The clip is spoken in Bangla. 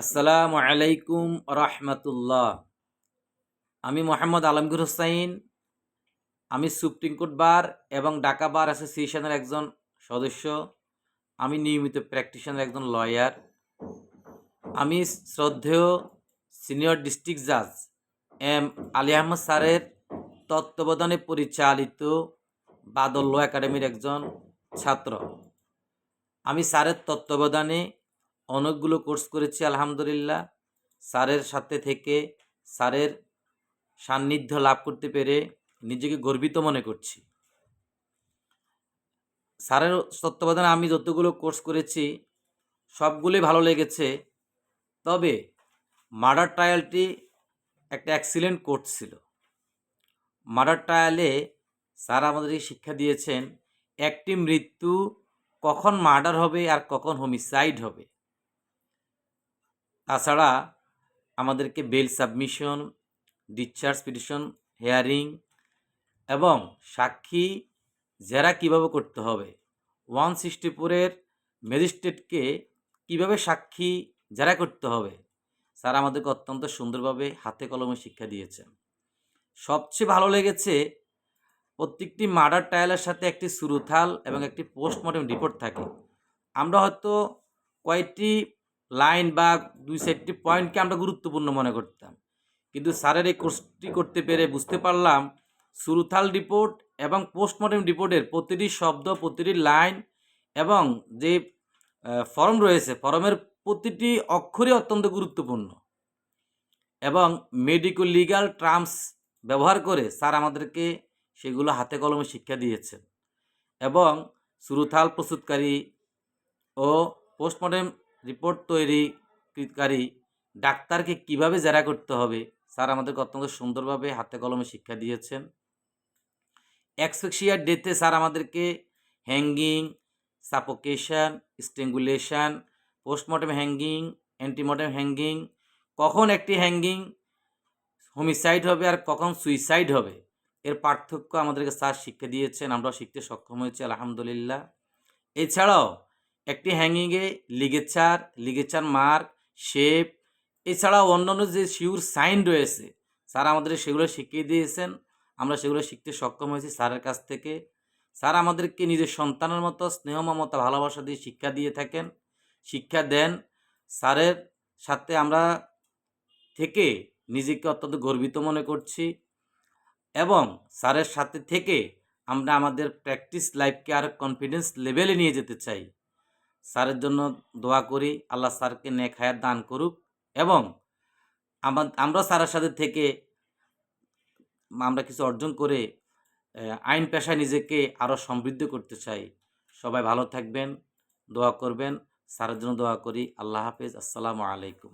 আসসালামু আলাইকুম রহমতুল্লাহ। আমি মোহাম্মদ আলমগীর হোসাইন, আমি সুপ্রিম কোর্ট বার এবং ঢাকা বার অ্যাসোসিয়েশনের একজন সদস্য, আমি নিয়মিত প্র্যাকটিশনার একজন লয়ার, আমি শ্রদ্ধেয় সিনিয়র ডিস্ট্রিক্ট জাজ এম আলী আহমদ স্যারের তত্ত্বাবধানে পরিচালিত বাদল ল একাডেমির একজন ছাত্র। আমি স্যারের তত্ত্বাবধানে অনেকগুলো কোর্স করেছি, আলহামদুলিল্লাহ। স্যারের সাথে থেকে স্যারের সান্নিধ্য লাভ করতে পেরে নিজেকে গর্বিত মনে করছি। স্যারের তত্ত্বাবধানে আমি যতগুলো কোর্স করেছি, সবগুলোই ভালো লেগেছে। তবে মার্ডার ট্রায়ালটি একটা অ্যাক্সিলেন্ট কোর্স ছিল। মার্ডার ট্রায়ালে স্যার আমাদেরকে শিক্ষা দিয়েছেন, একটি মৃত্যু কখন মার্ডার হবে আর কখন হোমিসাইড হবে। তাছাড়া আমাদেরকে bail submission discharge petition hearing এবং সাক্ষী জেরা কীভাবে করতে হবে? ওয়ান সিক্সটি ফোরের ম্যাজিস্ট্রেটকে কীভাবে সাক্ষী জেরা করতে হবে? স্যার আমাদেরকে অত্যন্ত সুন্দরভাবে হাতে কলমে শিক্ষা দিয়েছেন। সবচেয়ে ভালো লেগেছে, প্রত্যেকটি মার্ডার ট্রায়ালের সাথে একটি সুরুথাল এবং একটি পোস্টমর্টম রিপোর্ট থাকে। আমরা হয়তো কয়েকটি লাইন বা দুই চারটি পয়েন্টকে আমরা গুরুত্বপূর্ণ মনে করতাম। কিন্তু স্যারের এই কোর্সটি করতে পেরে বুঝতে পারলাম, সুরুথাল রিপোর্ট এবং পোস্টমর্টম রিপোর্টের প্রতিটি শব্দ, প্রতিটি লাইন এবং যে ফর্ম রয়েছে ফর্মের প্রতিটি অক্ষরই অত্যন্ত গুরুত্বপূর্ণ। এবং মেডিকো লিগাল টার্মস ব্যবহার করে স্যার আমাদেরকে সেগুলো হাতে কলমে শিক্ষা দিয়েছেন। এবং সুরুথাল প্রস্তুতকারী ও পোস্টমর্টম রিপোর্ট তৈরিকারী ডাক্তারকে কীভাবে জেরা করতে হবে? স্যার আমাদেরকে অত্যন্ত সুন্দরভাবে হাতে কলমে শিক্ষা দিয়েছেন। এক্সপেক্সিয়ার ডেতে স্যার আমাদেরকে hanging suffocation strangulation, postmortem hanging, antemortem hanging, কখন একটি হ্যাঙ্গিং হোমিসাইড হবে আর কখন সুইসাইড হবে, এর পার্থক্য আমাদেরকে স্যার শিক্ষা দিয়েছেন। আমরাও শিখতে সক্ষম হয়েছি, আলহামদুলিল্লাহ। এছাড়াও একটি হ্যাঙ্গিংয়ে লিগেচার লিগেচার মার্ক শেপ এছাড়াও অন্যান্য যে শিউর সাইন রয়েছে স্যার আমাদের সেগুলো শিখিয়ে দিয়েছেন। আমরা সেগুলো শিখতে সক্ষম হয়েছি স্যারের কাছ থেকে। স্যার আমাদেরকে নিজের সন্তানের মতো স্নেহ মমতা ভালোবাসা দিয়ে শিক্ষা দিয়ে থাকেন, শিক্ষা দেন। স্যারের সাথে আমরা থেকে নিজেকে অত্যন্ত গর্বিত মনে করছি এবং স্যারের সাথে থেকে আমরা আমাদের প্র্যাকটিস লাইফকে আরও কনফিডেন্স লেভেলে নিয়ে যেতে চাই। স্যারের জন্য দোয়া করি, আল্লাহ স্যারকে নেক হায়াত দান করুক এবং আমরা স্যারের সাথে থেকে আমরা কিছু অর্জন করে আইন পেশায় নিজেকে আরও সমৃদ্ধ করতে চাই। সবাই ভালো থাকবেন, দোয়া করবেন, স্যারের জন্য দোয়া করি। আল্লাহ হাফেজ, আসসালামু আলাইকুম।